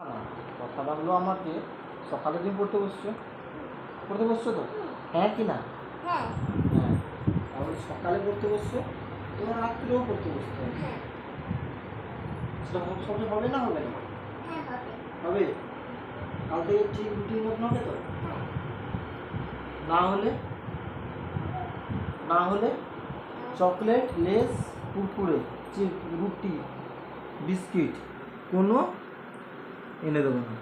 না কথাটা হলো আমাকে। সকালে তুমি পড়তে বসছো? পড়তে বসছো তো? হ্যাঁ কি না? হ্যাঁ। হ্যাঁ তাহলে সকালে পড়তে বসছো? তোমার রাত্রেও পড়তে বসতে হবে। হ্যাঁ। সেটা সব সময় হবে না হবে না? হ্যাঁ হবে। কাল থেকে ঠিক রুটিন মতন হবে তো? হ্যাঁ। না হলে? না হলে চকলেট লেস কুরকুরে চিপ রুটি বিস্কিট কোনো এনে দেবো। না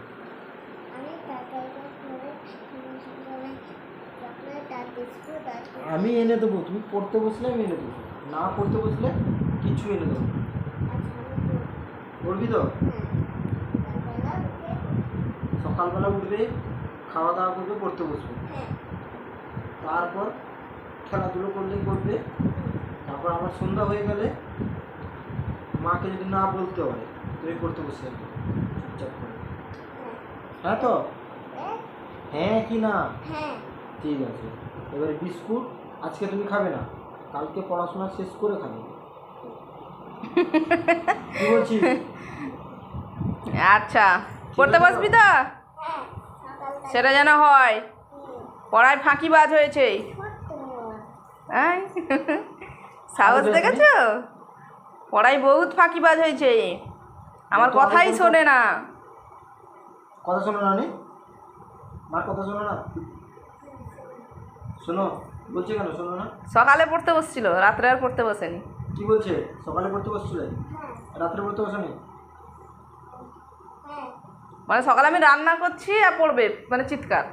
আমি এনে দেবো তুমি পড়তে বসলে আমি এনে দেবো। না পড়তে বসলে কিছু এনে দেবো পড়বি। তো? সকালবেলা উঠবে খাওয়া দাওয়া করবে পড়তে বসবে। হ্যাঁ। তারপর খেলাধুলো করলে করবে। তারপর আবার সন্ধ্যা হয়ে গেলে মাকে যদি না বলতে হয় তুমি পড়তে বসে যাবে চুপচাপ করে হ্যাঁ তো? হ্যাঁ কি না? হ্যাঁ। ঠিক আছে। এবারে বিস্কুট আজকে তুমি খাবে না। কালকে পড়াশোনা শেষ করে খাবে। কি বলছি আচ্ছা। পড়তে বসবি তো? হ্যাঁ সেটা যেন হয়। পড়ায় ফাঁকিবাজ হয়েছে। হ্যাঁ সাহস দেখেছ? পড়াই বহুত ফাঁকিবাজ হয়েছে। আমার কথাই শোনে না। কথা শোনো না মার কথা শোনো না। শোনো বলছে কেন? শোনো না। সকালে পড়তে বসছিল রাত্রে আর পড়তে বসেনি। কি বলছে? সকালে পড়তে বসছিলে? রাত্রে পড়তে বসেনি? মানে সকালে আমি রান্না করছি আর পড়বে মানে চিৎকার।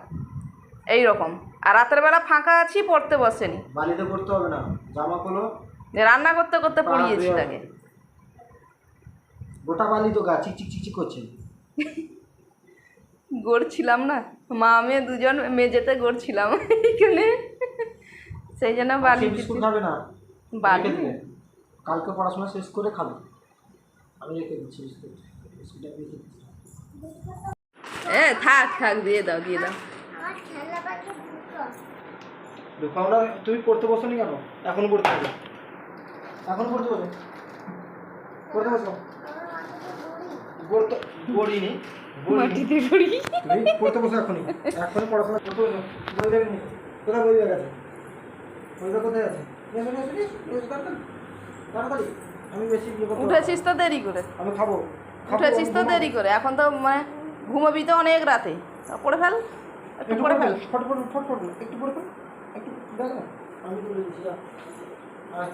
এই রকম। আর রাতের বেলা ফাঁকা আছি পড়তে বসেনি। বালিতে পড়তে হবে না। জামা খোলো। রান্না করতে করতে পড়িয়েছি তাকে। গোটা বালি তো গা চিক চিক চিক চিক করছে। গড়ছিলাম না। মা মেয়ে দুজন মেঝেতে গড়ছিলাম এইখানে সেই জন্য বালি বিস্কুট খাবে না? বালি? কালকে পড়াশোনা শেষ করে খাবে? আমি রেখে দিচ্ছি বিস্কুট। বিস্কুট আমি রেখে দিচ্ছি। এ থাক থাক দিয়ে দাও দিয়ে দাও। ঢোকাও না তুমি পড়তে বসো নি কেন? এখনও পড়তে হবে। এখনও পড়তে বসো। পড়তে বসো। বুড়ি পড়তে পড়িনি পড়িনি মাটিতে পড়ি তুমি পড়তে বসো এখনই। এখনই পড়াশোনা করতে বসো। বই দেবে নি কোথায় বই ব্যাগ আছে বইটা কোথায় আছে? নিয়ে এসো, নিয়ে এসো, নিয়ে এসো, নিয়ে এসো, তাড়াতাড়ি তাড়াতাড়ি। আমি বেশি করতে পারব না। উঠেছিস তো দেরি করে। আমি খাব। খাব, উঠেছিস তো দেরি করে। এখন তো মানে ঘুমাবি তো অনেক রাতে। পড়ে ফেল। একটু পড়ে ফেল। ফেল। ফট ফট ফট ফট। একটু পড়ে ফেল। একটু দেখ না। আমি যা। আয়।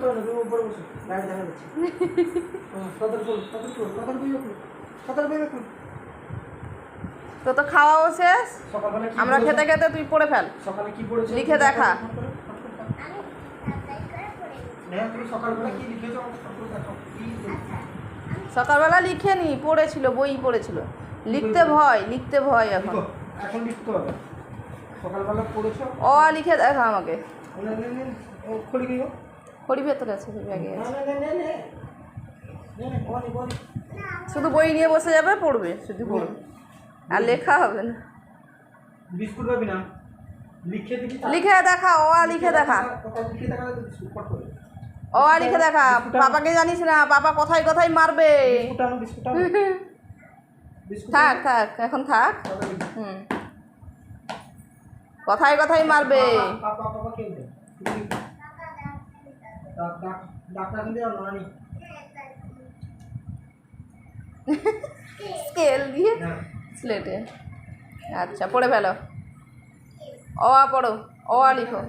তো উপরে বসো দেখা যাচ্ছে। রাখুন রাখুন। তো তো খাওয়াও শেষ। আমরা খেতে খেতে তুই পড়ে ফেল। সকালে কি পড়েছো? লিখে দেখা। সকালবেলা লিখে নি পড়েছিল বই পড়েছিল। লিখতে ভয় লিখতে ভয় এখন। এখন লিখতে হবে। সকালবেলা পড়েছো? অ লিখে দেখা আমাকে। খড়ি ভেতরে আছে শুধু বই নিয়ে বসে যাবে পড়বে শুধু পড়বে আর লেখা হবে না। বিস্কুট পাবি না? লিখে দেখা আ লিখে দেখা। ও লিখে দেখা পাপাকে জানিস না পাপা কোথায় কোথায় মারবে। থাক থাক এখন থাক। হুম। কথায় কথায় মারবে। স্কেল দিয়ে স্লেটে। আচ্ছা পড়ে ফেলো। আ, পড়ো। আ, লিখো।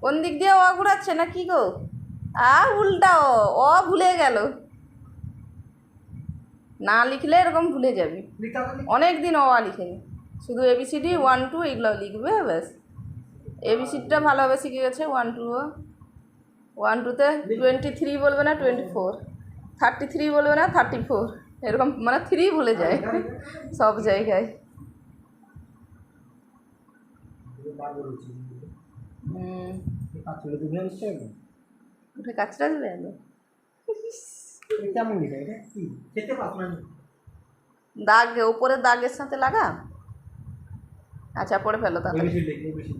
কোন দিক দিয়ে ও ঘুরাচ্ছে না কি গো? আ, উল্টা ও ভুলে গেল। না লিখলে এরকম ভুলে যাবি। অনেক দিন অ আ লিখেনি। শুধু এবিসিডি ওয়ান টু এগুলো লিখবে ব্যাস। এবিসিডিটা ভালোভাবে শিখে গেছে ওয়ান টু ওয়ান টুতে টোয়েন্টি থ্রি বলবে না টোয়েন্টি ফোর থার্টি থ্রি বলবে না থার্টি ফোর এরকম মানে থ্রি ভুলে যায়। সব জায়গায়। বার বলেছি হুম পাঁচলে দুধ নিশ্চয় একদম উঠে কাজটা দিলে কেমন লিখে এটা কি খেতে পাস না দাগ উপরের দাগের সাথে লাগা আচ্ছা পড়ে ফেলো তাড়াতাড়ি এবিসি লিখে এবিসি